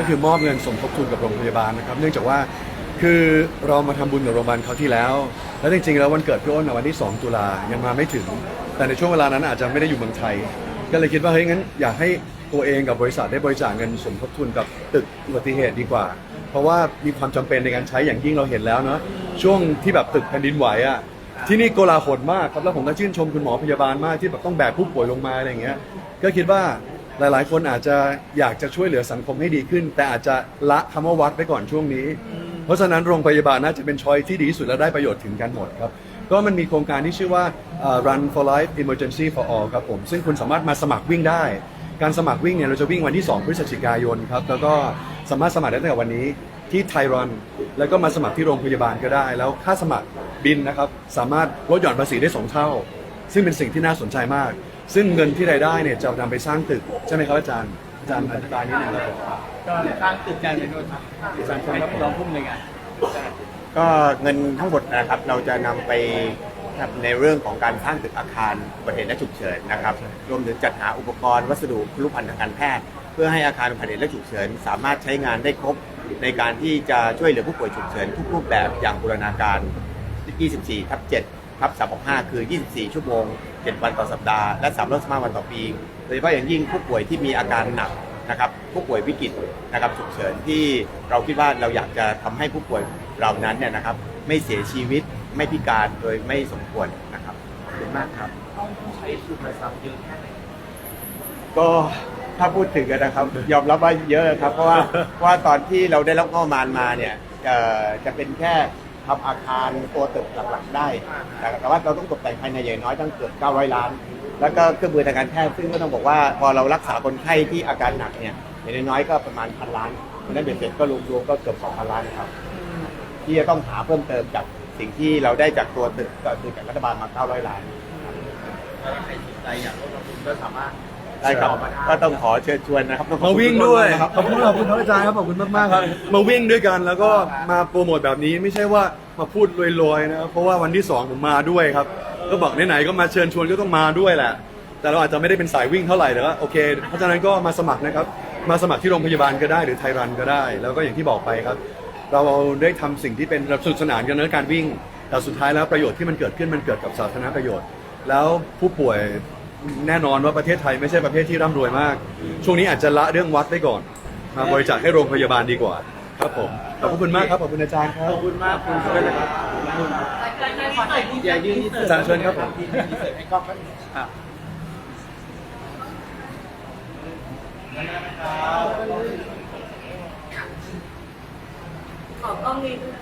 ก็คือมอบเงินสมทบทุนกับโรงพยาบาลนะครับ เนื่องจากว่าคือเรามาทำบุญกับโรงพยาบาลเขาที่แล้ว แล้วจริงๆ แล้ววันเกิดพี่อ้นวันที่ 2 ตุลายังมาไม่ถึง แต่ในช่วงเวลานั้นอาจจะไม่ได้อยู่เมืองไทย ก็เลยคิดว่าเฮ้ยงั้นอยากให้ตัวเองกับบริษัทได้บริจาคเงินสมทบทุนกับตึกอุบัติเหตุดีกว่า เพราะว่ามีความจำเป็นในการใช้อย่างยิ่งเราเห็นแล้วเนาะช่วงที่แบบตึกแผ่นดินไหวอะที่นี่โกลาหลมากครับแล้วผมก็ชื่นชมคุณหมอพยาบาลมากที่แบบต้องแบกผู้ป่วยลงมาอะไรอย่างเงี้ยก็คิดว่า หลาย ๆ คนอาจจะอยากจะช่วยเหลือสังคมให้ดีขึ้น แต่อาจจะละคำว่าวัดไปก่อนช่วงนี้ เพราะฉะนั้นโรงพยาบาลน่าจะเป็นช้อยที่ดีที่สุดและได้ประโยชน์ถึงกันหมดครับก็มันมีโครงการที่ชื่อว่าเอ่อ Run for Life Emergency for All ครับผม ซึ่งคุณสามารถมาสมัครวิ่งได้ การสมัครวิ่งเนี่ยเราจะวิ่งวันที่ 2 พฤศจิกายนครับ แล้วก็สามารถสมัครได้ตั้งแต่วันนี้ที่ไทยรันแล้วก็มาสมัครที่โรงพยาบาลก็ได้ แล้วค่าสมัครบินนะครับ สามารถลดหย่อนภาษีได้สองเท่า ซึ่งเป็นสิ่งที่น่าสนใจมาก ซึ่งเงินที่รายได้เนี่ยจะนำไปสร้างตึกใช่ไหมครับอาจารย์อาจารย์อธิบายนิดนึงครับก็สร้างตึกการเป็นอาจารย์ครับรองผู้อำนวยการก็เงินทั้งหมดนะครับ เราจะนำไปทำในเรื่องของการสร้างตึกอาคารอุบัติเหตุและฉุกเฉินนะครับ รวมถึงจัดหาอุปกรณ์วัสดุครุภัณฑ์ทางการแพทย์ เพื่อให้อาคารอุบัติเหตุและฉุกเฉิน สามารถใช้งานได้ครบ ในการที่จะช่วยเหลือผู้ป่วยฉุกเฉินทุกรูปแบบอย่างบูรณาการ 24ทับ7 ทับ365 คือ 24 ชั่วโมง 7 วันต่อสัปดาห์ และ 365 วันต่อปี โดยเฉพาะอย่างยิ่งผู้ป่วยที่มีอาการหนักนะครับผู้ป่วยวิกฤตนะครับฉุกเฉินที่เราคิดว่าเราอยากจะทำให้ผู้ป่วยเหล่านั้นเนี่ยนะครับไม่เสียชีวิตไม่พิการโดยไม่สมควรนะครับขอบคุณมากครับใช้ทุนทรัพย์เยอะแค่ไหนก็ถ้าพูดถึงกันนะครับยอมรับว่าเยอะครับ เพราะว่าเพราะว่าตอนที่เราได้รับงบประมาณมาเนี่ยเอ่อจะเป็นแค่ ทำอาคารตัวตึกหลักๆได้ แต่ว่าเราต้องตกแต่งภายในอย่างน้อยตั้งเกือบ900 ล้าน แล้วก็เครื่องมือทางการแพทย์ซึ่งก็ต้องบอกว่าพอเรารักษาคนไข้ที่อาการหนักเนี่ยอย่างน้อยๆก็ประมาณพันล้านเพราะนั้นเบ็ดเสร็จก็รวมๆก็เกือบ2,000ล้านครับ ที่จะต้องหาเพิ่มเติมจากสิ่งที่เราได้จากตัวตึกก็คือจากรัฐบาลมา 900 ล้านแล้วใครสนใจอยากร่วมลงทุนก็สามารถ ได้ครับก็ต้องขอเชิญชวนนะครับมาวิ่งด้วยนะครับขอบคุณขอบคุณครับอาจารย์ครับขอบคุณมากๆครับมาวิ่งด้วยกันแล้วก็มาโปรโมทแบบนี้ไม่ใช่ว่ามาพูดลอยๆนะครับเพราะว่าวันที่สองผมมาด้วยครับก็บอกไหนๆก็มาเชิญชวนก็ต้องมาด้วยแหละ แต่เราอาจจะไม่ได้เป็นสายวิ่งเท่าไหร่แต่ว่าโอเคเพราะฉะนั้นก็มาสมัครนะครับมาสมัครที่โรงพยาบาลก็ได้หรือไทยรันก็ได้ แล้วก็อย่างที่บอกไปครับ เราได้ทำสิ่งที่เป็นสนุกสนานกันในการวิ่ง แต่สุดท้ายแล้วประโยชน์ที่มันเกิดขึ้นมันเกิดกับสาธารณประโยชน์ แล้วผู้ป่วย แน่นอนว่าประเทศไทยไม่ใช่ประเทศที่ร่ำรวยมาก ช่วงนี้อาจจะละเรื่องวัดไว้ก่อนมาบริจาคให้โรงพยาบาลดีกว่า ครับผมขอบคุณมากครับขอบคุณอาจารย์ครับขอบคุณมากคุณช่วยนะครับอย่ายืนอาจารย์เชิญครับผมให้กล้องครับขอกล้องนี้ด้วย